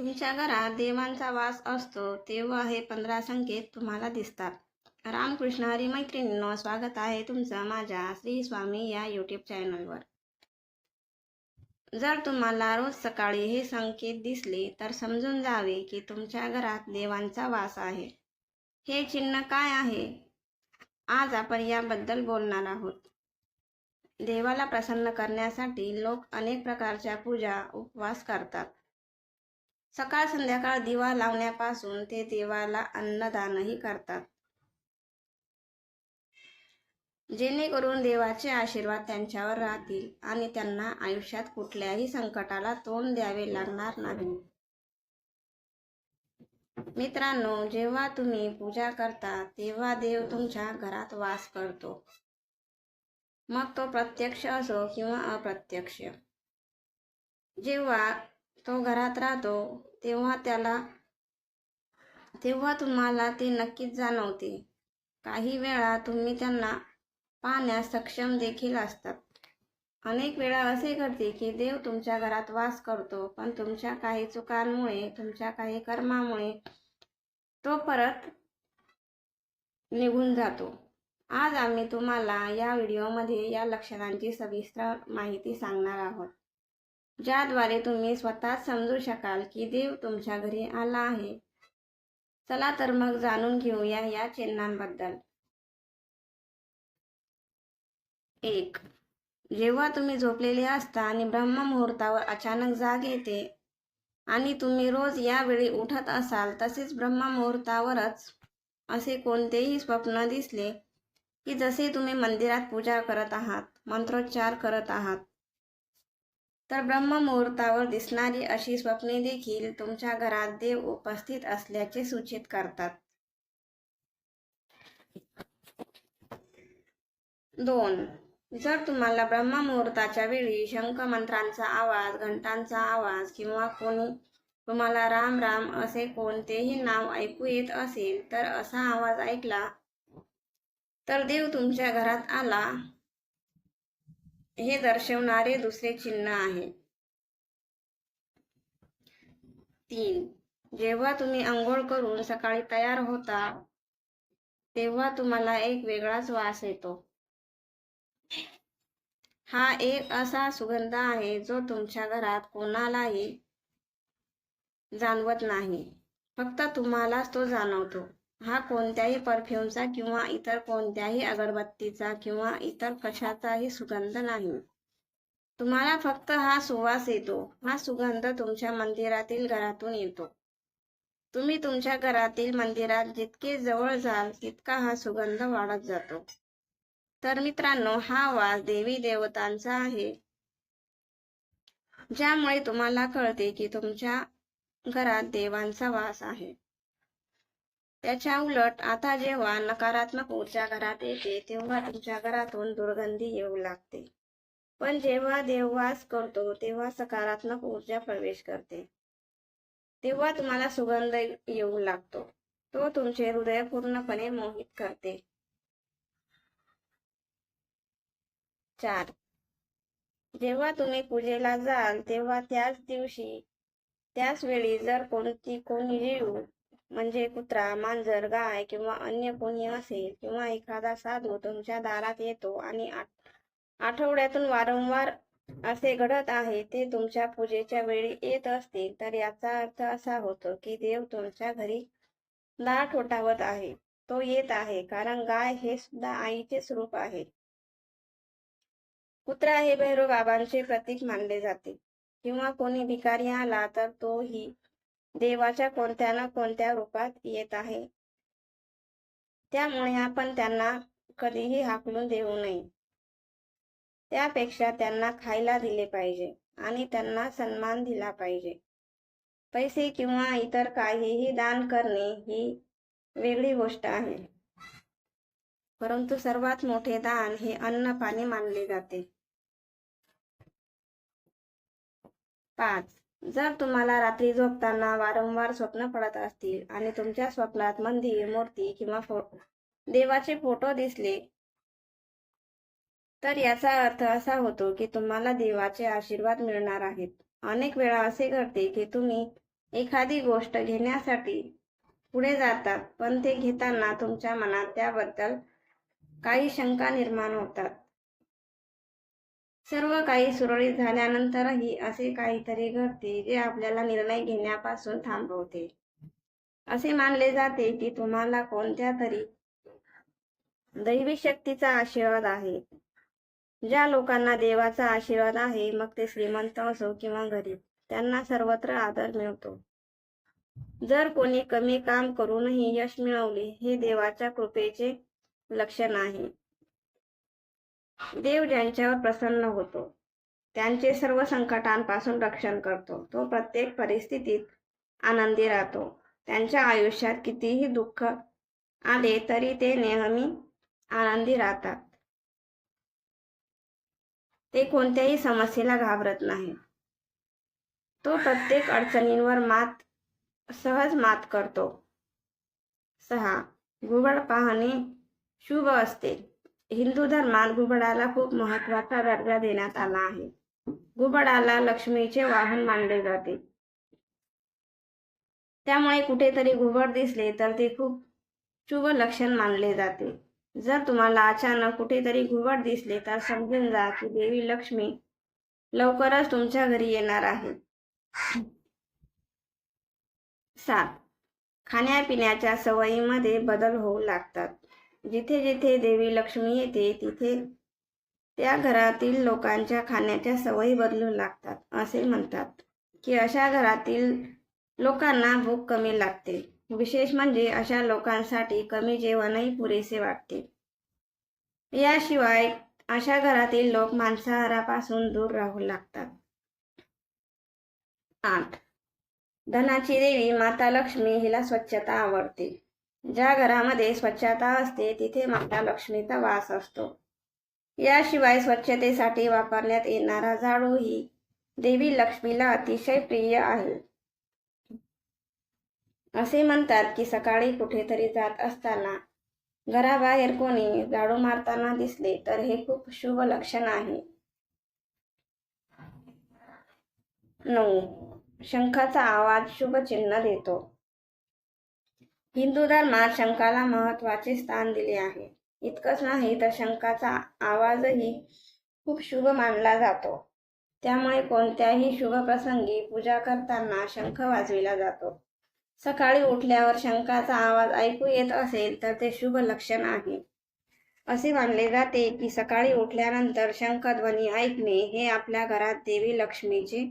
तुमच्या घरात देवांचा वास असतो तेव्हा हे पंधरा संकेत तुम्हाला दिसतात. रामकृष्ण हरी मैत्रिणींनो स्वागत आहे तुमचं माझ्या श्री स्वामी या यूट्यूब चॅनलवर जर तुम्हाला रोज सकाळी हे संकेत दिसले तर समजून जावे की तुमच्या घरात देवांचा वास आहे. हे चिन्ह काय आहे? आज आपण याबद्दल बोलणार आहोत. देवाला प्रसन्न करण्यासाठी लोक अनेक प्रकारच्या पूजा उपवास करतात. सकाळ संध्याकाळ दिवा लावण्यापासून ते देवाला अन्नदानही करतात. जेणेकरून देवाचे आशीर्वाद त्यांच्यावर राहतील आणि त्यांना आयुष्यात कुठल्याही संकटाला तोंड द्यावे लागणार नाही. मित्रांनो जेव्हा तुम्ही पूजा करता तेव्हा देव तुमच्या घरात वास करतो. मग तो प्रत्यक्ष असो किंवा अप्रत्यक्ष. जेव्हा तो घरात राहतो तेव्हा त्याला तेव्हा तुम्हाला ते नक्कीच जाणवते. काही वेळा तुम्ही त्यांना पाहण्यास सक्षम देखील असतात. अनेक वेळा असे घडते की देव तुमच्या घरात वास करतो पण तुमच्या काही चुकांमुळे तुमच्या काही कर्मामुळे तो परत निघून जातो. आज आम्ही तुम्हाला या व्हिडिओमध्ये या लक्षणांची सविस्तर माहिती सांगणार आहोत. ज्याद्वारे तुम्ही स्वतःच समजू शकाल की देव तुमच्या घरी आला आहे. चला तर मग जाणून घेऊया या चिन्हांबद्दल. एक जेव्हा तुम्ही झोपलेले असता आणि ब्रह्ममुहूर्तावर अचानक जाग येते आणि तुम्ही रोज यावेळी उठत असाल तसेच ब्रह्ममुहूर्तावरच असे कोणतेही स्वप्न दिसले की जसे तुम्ही मंदिरात पूजा करत आहात मंत्रोच्चार करत आहात तर ब्रह्ममुहूर्तावर दिसणारी अशी स्वप्ने देखील तुमच्या घरात देव उपस्थित असल्याचे सूचित करतात. दोन. जर तुम्हाला ब्रह्ममुहूर्ताच्या वेळी शंख मंत्रांचा आवाज घंटांचा आवाज किंवा कोणी तुम्हाला राम राम असे कोणतेही नाव ऐकू येत असेल तर असा आवाज ऐकला तर देव तुमच्या घरात आला. हे दर्शवणारे दुसरे चिन्ह आहे. तीन. जेव्हा तुम्ही आंघोळ करून सकाळी तयार होता तेव्हा तुम्हाला एक वेगळाच वास येतो. हा एक असा सुगंध आहे जो तुमच्या घरात कोणालाही जाणवत नाही. फक्त तुम्हालाच तो जाणवतो. हा कोणत्याही परफ्यूमचा किंवा इतर कोणत्याही अगरबत्तीचा किंवा इतर कशाचाही सुगंध नाही. तुम्हाला फक्त हा सुवास येतो. हा सुगंध तुमच्या मंदिरातील घरातून येतो. तुम्ही तुमच्या घरातील मंदिरात जितके जवळ जाल तितका हा सुगंध वाढत जातो. तर मित्रांनो हा वास देवी देवतांचा आहे. ज्यामुळे तुम्हाला कळते की तुमच्या घरात देवांचा वास आहे. त्याच्या उलट आता जेव्हा नकारात्मक ऊर्जा घरात येते तेव्हा तुमच्या घरातून दुर्गंधी येऊ लागते. पण जेव्हा देववास करतो तेव्हा सकारात्मक ऊर्जा प्रवेश करते. तेव्हा तुम्हाला सुगंध येऊ लागतो. तो तुमचे हृदय पूर्णपणे मोहित करते. चार. जेव्हा तुम्ही पूजेला जाल तेव्हा त्याच दिवशी त्याच वेळी जर कोणती कोणी जीव म्हणजे कुत्रा मांजर गाय किंवा अन्य कोणी असेल किंवा एखादा साधू तुमच्या दारात येतो आणि आठवड्यातून वारंवार असे घडत आहे ते तुमच्या पूजेच्या वेळी येत असतील तर याचा अर्थ असा होतो की देव तुमच्या घरी दार ठोठावत आहे. तो येत आहे कारण गाय हे सुद्धा आईचे स्वरूप आहे. कुत्रा हे भैरव बाबांचे प्रतीक मानले जाते. किंवा कोणी भिकारी आला तर तोही देवाच्या कोणत्या ना कोणत्या रूपात येत आहे. त्यामुळे आपण त्यांना कधीही हाकलून देऊ नये. त्यापेक्षा त्यांना खायला दिले पाहिजे आणि त्यांना सन्मान दिला पाहिजे. पैसे किंवा इतर काहीही दान करणे ही वेगळी गोष्ट आहे. परंतु सर्वात मोठे दान हे अन्न पाणी मानले जाते. पाच. जर तुम्हाला रात्री झोपताना वारंवार स्वप्न पडत असतील आणि तुमच्या स्वप्नात मंदिर मूर्ती किंवा फो देवाचे फोटो दिसले तर याचा अर्थ असा होतो की तुम्हाला देवाचे आशीर्वाद मिळणार आहेत. अनेक वेळा असे घडते की तुम्ही एखादी गोष्ट घेण्यासाठी पुढे जातात पण ते घेताना तुमच्या मनात त्याबद्दल काही शंका निर्माण होतात. सर्व काही सुरळीत झाल्यानंतरही असे काहीतरी घडते जे आपल्याला निर्णय घेण्यापासून थांबवते. असे मानले जाते की तुम्हाला कोणत्या तरी दैवी शक्तीचा आशीर्वाद आहे. ज्या लोकांना देवाचा आशीर्वाद आहे मग ते श्रीमंत असो किंवा गरीब त्यांना सर्वत्र आदर मिळतो. जर कोणी कमी काम करूनही यश मिळवले हे देवाच्या कृपेचे लक्षण आहे. देव ज्यांच्यावर प्रसन्न होतो त्यांचे सर्व संकटांपासून रक्षण करतो. तो प्रत्येक परिस्थितीत आनंदी राहतो. त्यांच्या आयुष्यात कितीही दुःख आले तरी ते नेहमी आनंदी राहतात. ते कोणत्याही समस्येला घाबरत नाही तो प्रत्येक अडचणींवर मात सहज मात करतो. सहा. घुबड पाहणे शुभ असते. हिंदू धर्मात घुबडाला खूप महत्त्वाचा दर्जा देण्यात आला आहे. घुबडाला लक्ष्मीचे वाहन मानले जाते. त्यामुळे कुठेतरी घुबड दिसले तर ते खूप शुभ लक्षण मानले जाते. जर तुम्हाला अचानक कुठेतरी घुबड दिसले तर समजून जा की देवी लक्ष्मी लवकरच तुमच्या घरी येणार आहे. सात. खाण्यापिण्याच्या सवयीमध्ये बदल होऊ लागतात. जिथे जिथे देवी लक्ष्मी येते तिथे त्या घरातील लोकांच्या खाण्याच्या सवयी बदलू लागतात असे म्हणतात. की अशा घरातील लोकांना भूक कमी लागते. विशेष म्हणजे अशा लोकांसाठी कमी जेवणही पुरेसे वाटते. याशिवाय अशा घरातील लोक मांसाहारापासून दूर राहू लागतात. आठ. धनाची देवी माता लक्ष्मी हिला स्वच्छता आवडते. ज्या घरामध्ये स्वच्छता असते तिथे माता लक्ष्मीचा वास असतो. याशिवाय स्वच्छतेसाठी वापरण्यात येणारा झाडू ही देवी लक्ष्मीला अतिशय प्रिय आहे. असे म्हणतात की सकाळी कुठेतरी जात असताना घराबाहेर कोणी झाडू मारताना दिसले तर हे खूप शुभ लक्षण आहे. नऊ. शंखाचा आवाज शुभ चिन्ह देतो. हिंदू धर्मात शंकाला महत्त्वाचे स्थान दिले आहे. इतकंच नाही तर शंकाचा आवाजही खूप शुभ मानला जातो. त्यामुळे कोणत्याही शुभ प्रसंगी पूजा करताना शंख वाजविला जातो. सकाळी उठल्यावर शंखाचा आवाज ऐकू येत असेल तर ते शुभ लक्षण आहे. असे मानले जाते की सकाळी उठल्यानंतर शंखध्वनी ऐकणे हे आपल्या घरात देवी लक्ष्मीचे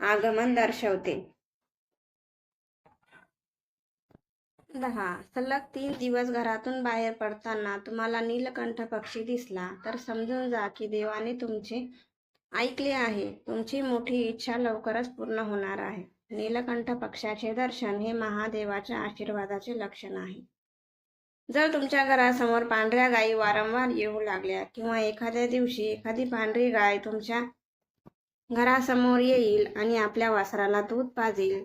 आगमन दर्शवते. दहा सलग तीन दिवस घरातून बाहेर पडताना तुम्हाला नीलकंठ पक्षी दिसला तर समजून जा की देवाने तुमचे ऐकले आहे. तुमची मोठी इच्छा लवकरच पूर्ण होणार आहे. नीलकंठ पक्षाचे दर्शन हे महादेवाच्या आशीर्वादाचे लक्षण आहे. जर तुमच्या घरासमोर पांढऱ्या गायी वारंवार येऊ लागल्या किंवा एखाद्या दिवशी एखादी पांढरी गाय तुमच्या घरासमोर येईल आणि आपल्या वासराला दूध पाजेल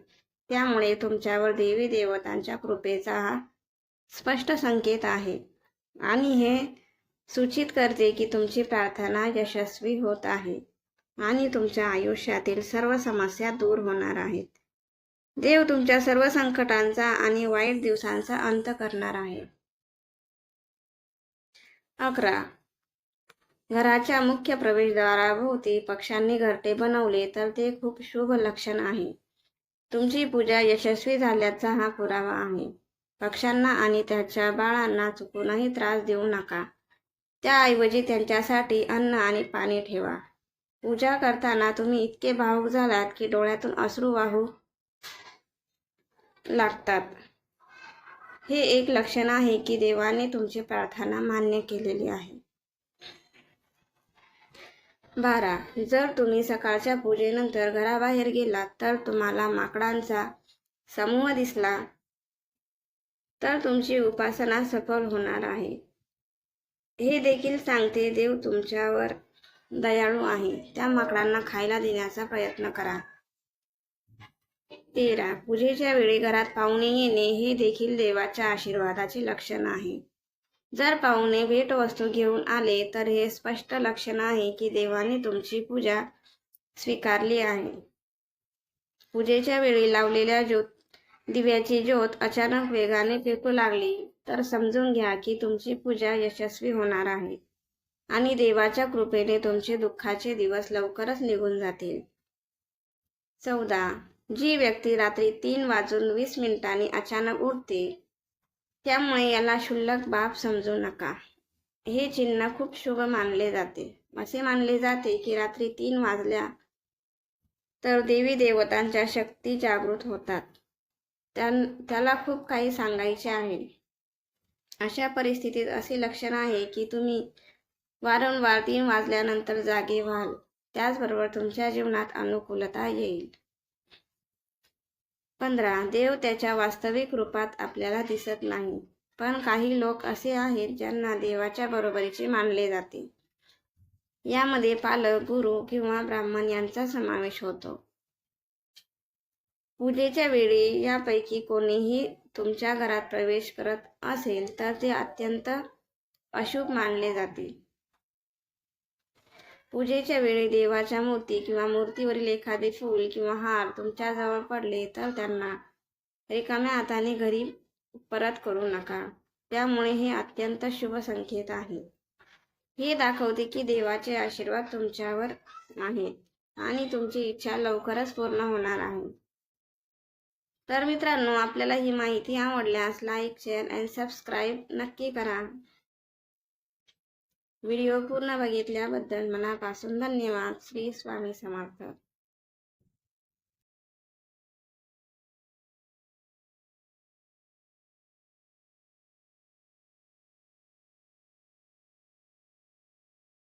त्यामुळे तुमच्यावर देवी देवतांच्या कृपेचा हा स्पष्ट संकेत आहे. आणि हे सूचित करते की तुमची प्रार्थना यशस्वी होत आहे आणि तुमच्या आयुष्यातील सर्व समस्या दूर होणार आहेत. देव तुमच्या सर्व संकटांचा आणि वाईट दिवसांचा अंत करणार आहे. अकरा. घराच्या मुख्य प्रवेशद्वाराभोवती पक्ष्यांनी घरटे बनवले तर ते खूप शुभ लक्षण आहे. तुमची पूजा यशस्वी झाल्याचा हा पुरावा आहे. पक्ष्यांना आणि त्याच्या बाळांना चुकूनही त्रास देऊ नका. त्याऐवजी त्यांच्यासाठी अन्न आणि पाणी ठेवा. पूजा करताना तुम्ही इतके भावूक झालात की डोळ्यातून अश्रू वाहू लागतात. हे एक लक्षण आहे की देवाने तुमची प्रार्थना मान्य केलेली आहे. बारा. जर तुम्ही सकाळच्या पूजेनंतर घराबाहेर गेलात तर तुम्हाला माकडांचा समूह दिसला. तर तुमची उपासना सफल होणार आहे. हे देखील सांगते देव तुमच्यावर दयाळू आहे. त्या माकडांना खायला देण्याचा प्रयत्न करा. तेरा. पूजेच्या वेळी घरात पाहुणे येणे हे देखील देवाच्या आशीर्वादाचे लक्षण आहे. जर पाहुणे भेटवस्तू घेऊन आले तर हे स्पष्ट लक्षण आहे की देवाने तुमची पूजा स्वीकारली आहे. पूजेच्या वेळी लावलेल्या ज्योत दिव्याची ज्योत अचानक वेगाने फेकू लागली तर समजून घ्या की तुमची पूजा यशस्वी होणार आहे. आणि देवाच्या कृपेने तुमचे दुःखाचे दिवस लवकरच निघून जातील. चौदा. जी व्यक्ती रात्री तीन वाजून वीस मिनिटांनी अचानक उठते त्यामुळे याला क्षुल्लक बाब समजू नका. हे चिन्ह खूप शुभ मानले जाते. असे मानले जाते की रात्री तीन वाजल्या तर देवी देवतांच्या शक्ती जागृत होतात. त्यां त्याला खूप काही सांगायचे आहे. अशा परिस्थितीत असे लक्षण आहे की तुम्ही वारंवार तीन वाजल्यानंतर जागे व्हाल. त्याचबरोबर तुमच्या जीवनात अनुकूलता येईल. पंधरा. देव त्याच्या वास्तविक रूपात आपल्याला दिसत नाही. पण काही लोक असे आहेत ज्यांना देवाच्या बरोबरीचे मानले जाते. यामध्ये पालक गुरु किंवा ब्राह्मण यांचा समावेश होतो. पूजेच्या वेळी यापैकी कोणीही तुमच्या घरात प्रवेश करत असेल तर ते अत्यंत अशुभ मानले जाते. पूजेच्या वेळी देवाच्या मूर्ती किंवा मूर्तीवरील एखादे फूल किंवा हार तुमच्याजवळ पडले तर त्यांना रिकाम्या हाताने घरी परत करू नका. त्यामुळे हे अत्यंत शुभ संकेत आहे. हे दाखवते की देवाचे आशीर्वाद तुमच्यावर आहेत आणि तुमची इच्छा लवकरच पूर्ण होणार आहे. तर मित्रांनो आपल्याला ही माहिती आवडल्यास लाईक शेअर अँड सबस्क्राईब नक्की करा. व्हिडिओ पूर्ण बघितल्याबद्दल मनापासून धन्यवाद. श्री स्वामी समर्थ.